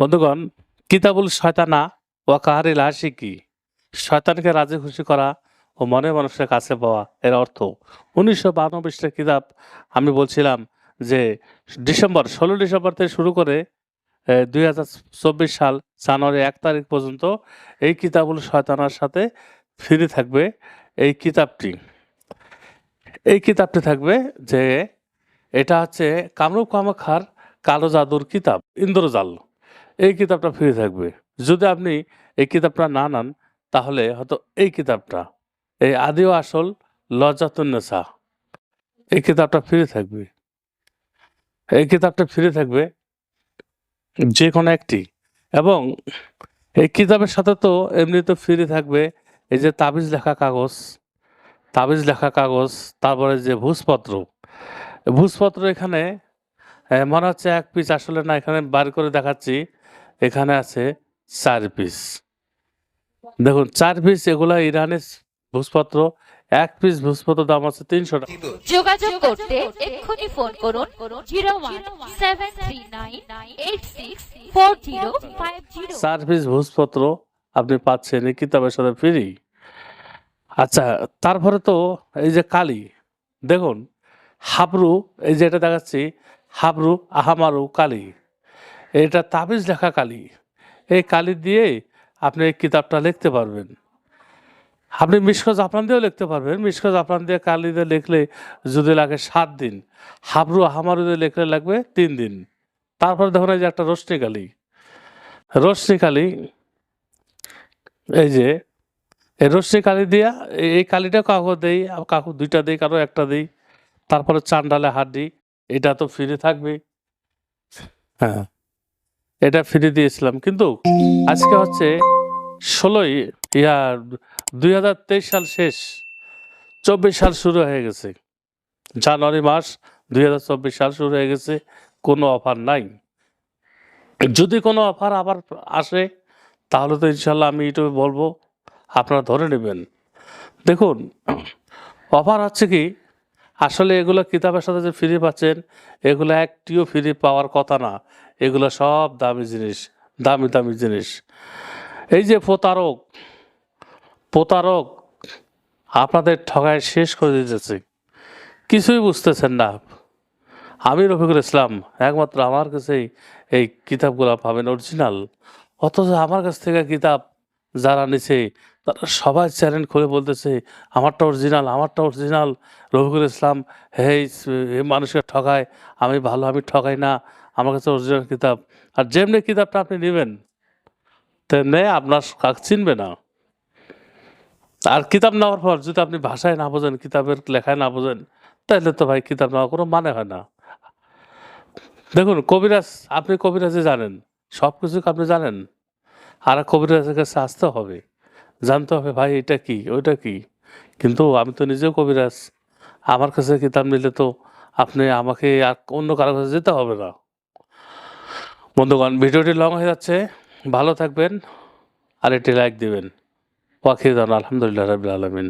বন্ধুগণ, কিতাবুল শয়তানা ও কাহারিল আশিকি। শয়তানকে রাজি খুশি করা ও মনে মানুষের কাছে পাওয়া এর অর্থ। উনিশশো পৃষ্ঠার কিতাব আমি বলছিলাম যে ডিসেম্বর, ষোলো ডিসেম্বর থেকে শুরু করে দুই হাজার চব্বিশ সাল জানুয়ারি এক তারিখ পর্যন্ত এই কিতাবুল শয়তানার সাথে ফ্রি থাকবে এই কিতাবটি। এই কিতাবটি থাকবে যে এটা হচ্ছে কামরূপ কামাখার কালো জাদুর কিতাব ইন্দ্রজাল এই কিতাবটা ফ্রি থাকবে। যদি আপনি এই কিতাবটা না নেন, তাহলে হয়তো এই কিতাবটা, এই আদিও আসল লজ্জাতুন্নেসা এই কিতাবটা ফ্রি থাকবে। এই কিতাবটা ফ্রি থাকবে যে কোনো একটি। এবং এই কিতাবের সাথে তো এমনি তো ফ্রি থাকবে এই যে তাবিজ লেখা কাগজ, তাবিজ লেখা কাগজ, তারপরে যে ভূষপত্র। ভূষপত্র এখানে মনে হচ্ছে এক পিস আসলে না এখানে বার করে দেখাচ্ছি। এখানে আছে চার পিস দেখুন চার পিস এগুলা ইরানের ভূষপত্র এক পিস ভূষপত্র দাম আছে তিনশো টাকা। যোগাযোগ করতে এক্ষুনি ফোন করুন জিরো চার পিস ভূষপত্র আপনি পাচ্ছেন এই কিতাবের সাথে ফ্রি আচ্ছা তারপরে তো এই যে কালি দেখুন হাবরু এই যে এটা দেখাচ্ছি হাবরু আহামারু কালি। এটা তাবিজ লেখা কালি। এই কালি দিয়ে আপনি এই কিতাবটা লিখতে পারবেন। আপনি মিশকা জাফরান দিয়েও লিখতে পারবেন। মিশকা জাফরান দিয়ে কালি দিয়ে লিখলে যদি লাগে সাত দিন। হাবরু আহামারু দিয়ে লিখলে লাগবে তিন দিন। তারপরে দেখুন এই যে একটা রশ্মি কালি। রশ্মি কালি, এই যে, এই রশ্মি কালি দিয়া, এই- কালিটা কাকু দেই কাকু দুইটা দিই, কারও একটা দিই, তারপরে চান্ডালে দিই এটা তো ফ্রি থাকবে। হ্যাঁ। এটা ফ্রি দিয়েছিলাম কিন্তু আজকে হচ্ছে ষোলোই ইয়া দুই হাজার তেইশ সাল শেষ চব্বিশ সাল শুরু হয়ে গেছে। জানুয়ারি মাস দুই হাজার চব্বিশ সাল শুরু হয়ে গেছে কোনো অফার নাই। যদি কোনো অফার আবার আসে তাহলে তো ইনশাল্লাহ আমি ইউটিউবে বলব আপনারা ধরে নেবেন। দেখুন অফার হচ্ছে কি? আসলে এগুলো কিতাবের সাথে যে ফ্রি পাচ্ছেন, এগুলো একটিও ফ্রি পাওয়ার কথা না। এগুলো সব দামি জিনিস, দামি দামি জিনিস। এই যে প্রতারক প্রতারক, আপনাদের ঠগায় শেষ করে দিতেছে কিছুই বুঝতেছেন না। আমি রফিকুল ইসলাম, একমাত্র আমার কাছেই এই কিতাবগুলো পাবেন অরিজিনাল অথচ আমার কাছ থেকে কিতাব যারা নিছে, তারা সবাই চ্যানেল খুলে বলতেছে, আমারটা অরিজিনাল আমারটা অরিজিনাল রফিকুল ইসলাম, হে মানুষকে ঠকায়, আমি ভালো, আমি ঠকাই না, আমার কাছে অরিজিনাল কিতাব। আর যেমনি কিতাবটা আপনি নেবেন, তেমনি আপনার কাক চিনবে না। আর কিতাব নেওয়ার পর যদি আপনি ভাষায় না বোঝেন, কিতাবের লেখায় না বোঝেন তাহলে তো ভাই কিতাব নেওয়ার কোনো মানে হয় না। দেখুন, কবিরাজ, আপনি কবিরাজে জানেন সব কিছু আপনি জানেন? আর কবিরাজের কাছে আসতে হবে, জানতে হবে, ভাই, এটা কি? ওইটা কি? কিন্তু আমি তো নিজেও কবিরাজ। আমার কাছে কিতাব নিলে তো আপনি আমাকে আর অন্য কারও কাছে যেতে হবে না। বন্ধুগণ, ভিডিওটি লং হয়ে যাচ্ছে। ভালো থাকবেন আর একটি লাইক দেবেন। ওয়াকিদান আলহামদুলিল্লাহ রবিল আলমিন।